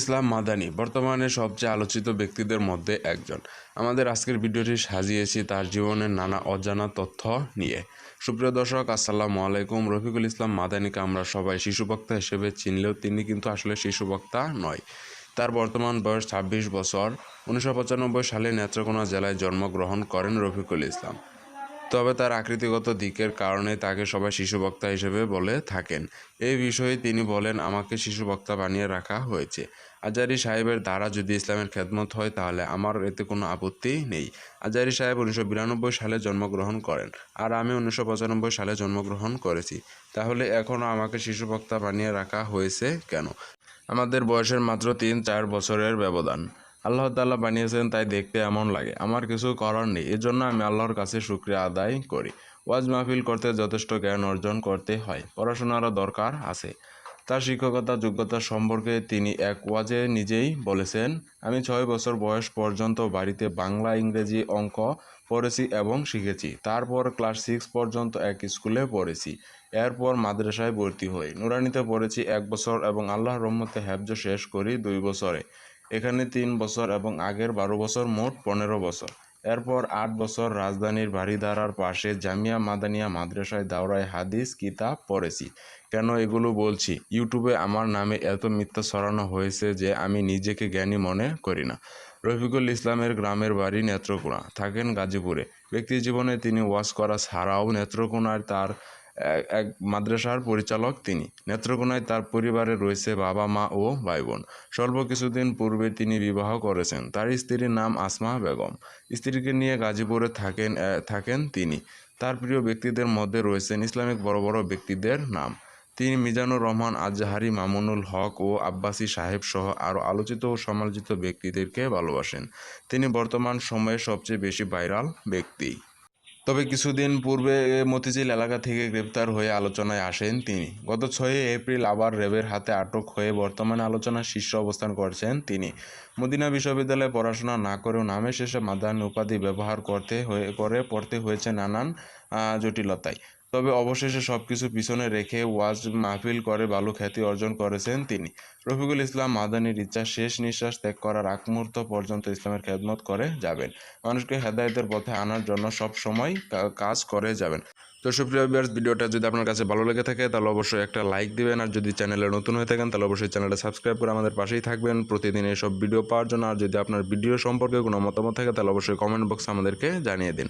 ইসলাম মাদানী বর্তমানে সবচেয়ে আলোচিত ব্যক্তিদের মধ্যে একজন। আমাদের আজকের ভিডিওটি সাজিয়েছি তার জীবনের নানা অজানা তথ্য নিয়ে। সুপ্রিয় দর্শক, আসসালামু আলাইকুম। রফিকুল ইসলাম মাদানীকে আমরা সবাই শিশু বক্তা হিসেবে চিনলেও তিনি কিন্তু আসলে শিশু বক্তা নয়। তার বর্তমান বয়স ছাব্বিশ বছর। উনিশশো পঁচানব্বই সালে নেত্রকোনা জেলায় জন্মগ্রহণ করেন রফিকুল ইসলাম। তবে তার আকৃতিগত দিকের কারণে তাকে সবাই শিশু বক্তা হিসেবে বলে থাকেন। এই বিষয়ে তিনি বলেন, আমাকে শিশু বক্তা বানিয়ে রাখা হয়েছে। আজারি সাহেবের দ্বারা যদি ইসলামের খেদমত হয়, তাহলে আমার এতে কোনো আপত্তি নেই। আজারি সাহেব উনিশশো বিরানব্বই সালে জন্মগ্রহণ করেন, আর আমি উনিশশো পঁচানব্বই সালে জন্মগ্রহণ করেছি। তাহলে এখনও আমাকে শিশু বক্তা বানিয়ে রাখা হয়েছে কেন? আমাদের বয়সের মাত্র তিন চার বছরের ব্যবধান। আল্লাহ তাল্লাহ বানিয়েছেন তাই দেখতে এমন লাগে। আমার কিছু করার নেই, এজন্য আমি আল্লাহর কাছে শুক্রিয়া আদায় করি। ওয়াজ মাহফিল করতে যথেষ্ট জ্ঞান অর্জন করতে হয়, পড়াশোনারও দরকার আছে। তার শিক্ষকতা যোগ্যতা সম্পর্কে তিনি এক ওয়াজে নিজেই বলেছেন, আমি ছয় বছর বয়স পর্যন্ত বাড়িতে বাংলা, ইংরেজি অঙ্ক পড়েছি এবং শিখেছি। তারপর ক্লাস সিক্স পর্যন্ত এক স্কুলে পড়েছি। এরপর মাদ্রাসায় ভর্তি হই। নুরানিতে পড়েছি এক বছর এবং আল্লাহর রহমতে হ্যাবজ শেষ করি দুই বছরে। এখানে তিন বছর এবং আগের বারো বছর মোট পনেরো বছর। এরপর আট বছর রাজধানীর বাড়িধারার পাশে জামিয়া মাদানিয়া মাদ্রাসায় দাওরায় হাদিস, কিতাব পড়েছি। কেন এগুলো বলছি? ইউটিউবে আমার নামে এত মিথ্যা ছড়ানো হয়েছে যে আমি নিজেকে জ্ঞানী মনে করি না। রফিকুল ইসলামের গ্রামের বাড়ি নেত্রকোনা। থাকেন গাজীপুরে। ব্যক্তি জীবনে তিনি ওয়াজ করা ছাড়াও নেত্রকোনায় তার এক- মাদ্রাসার পরিচালক তিনি। নেত্রকোনায় তার পরিবারে রয়েছে বাবা, মা ও ভাই বোন স্বল্প কিছুদিন পূর্বে তিনি বিবাহ করেছেন। তার স্ত্রীর নাম আসমা বেগম। স্ত্রীকে নিয়ে গাজীপুরে থাকেন থাকেন তিনি। তার প্রিয় ব্যক্তিদের মধ্যে রয়েছেন ইসলামিক বড় বড় ব্যক্তিদের নাম। তিনি মিজানুর রহমান, আজহারি, মামুনুল হক ও আব্বাসী সাহেব সহ আরও আলোচিত ও সমালোচিত ব্যক্তিদেরকে ভালোবাসেন। তিনি বর্তমান সময়ে সবচেয়ে বেশি ভাইরাল ব্যক্তি। তবে কিছুদিন পূর্বে মতিঝিল এলাকা থেকে গ্রেপ্তার হয়ে আলোচনায় আসেন তিনি। গত ছয়ই এপ্রিল আবার র্যাবের হাতে আটক হয়ে বর্তমানে আলোচনার শীর্ষ অবস্থান করছেন তিনি। মদিনা বিশ্ববিদ্যালয়ে পড়াশোনা না করেও নামে শেষে মাদান উপাধি ব্যবহার করতে হয়ে করে পড়তে হয়েছে নানান জটিলতায়। তবে অবশেষে সব কিছু পিছনে রেখে ওয়াজ মাহফিল করে ভালো খ্যাতি অর্জন করেছেন তিনি। রফিকুল ইসলাম মাদানির ইচ্ছা শেষ নিঃশ্বাস ত্যাগ করার আগ মুহূর্ত পর্যন্ত ইসলামের খেদমত করে যাবেন। মানুষকে হেদায়তের পথে আনার জন্য সব সময় কাজ করে যাবেন। তো সুপ্রিয় ভিউয়ার্স ভিডিওটা যদি আপনার কাছে ভালো লেগে থাকে, তাহলে অবশ্যই একটা লাইক দিবেন। আর যদি চ্যানেলে নতুন হয়ে থাকেন, তাহলে অবশ্যই চ্যানেলটা সাবস্ক্রাইব করে আমাদের পাশেই থাকবেন। প্রতিদিন এইসব ভিডিও পাওয়ার জন্য, আর যদি আপনার ভিডিও সম্পর্কে কোনো মতামত থাকে, তাহলে অবশ্যই কমেন্ট বক্সে আমাদেরকে জানিয়ে দিন।